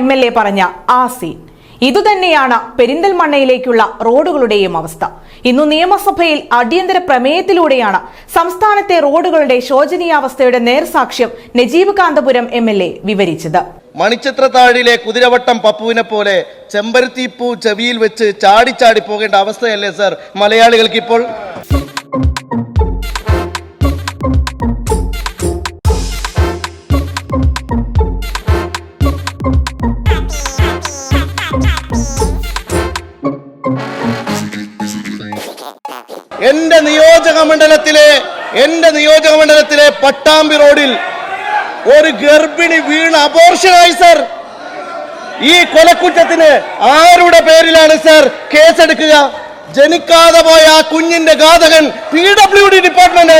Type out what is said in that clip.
M L A പറഞ്ഞ ആ scene. ഇതുതന്നെയാണ് പെരിന്തൽമണ്ണയിലേക്കുള്ള റോഡുകളുടെയും അവസ്ഥ. ഇന്നു നിയമസഭയിൽ അടിയന്തര പ്രമേയത്തിലൂടെയാണ് സംസ്ഥാനത്തെ റോഡുകളുടെ ശോചനീയാവസ്ഥയുടെ നേർസാക്ഷ്യം Najeeb Kanthapuram M L A വിവരിച്ചത്. മണിച്ചിത്രത്താഴിലെ കുതിരവട്ടം പപ്പുവിനെ പോലെ ചെമ്പരത്തിപ്പൂ ചെവിയിൽ വെച്ച് ചാടി ചാടി പോകേണ്ട അവസ്ഥയല്ലേ സർ മലയാളികൾക്ക് ഇപ്പോൾ എന്റെ നിയോജക മണ്ഡലത്തിലെ എന്റെ നിയോജക മണ്ഡലത്തിലെ പട്ടാമ്പി റോഡിൽ ഒരു ഗർഭിണി വീണ് അബോർഷനായി സർ ഈ കൊലക്കുറ്റത്തിന് ആരുടെ പേരിലാണ് സർ കേസെടുക്കുക? ജനിക്കാതെ പോയ ആ കുഞ്ഞിന്റെ ഘാതകൻ പി ഡബ്ല്യു ഡി ഡിപ്പാർട്ട്മെന്റ്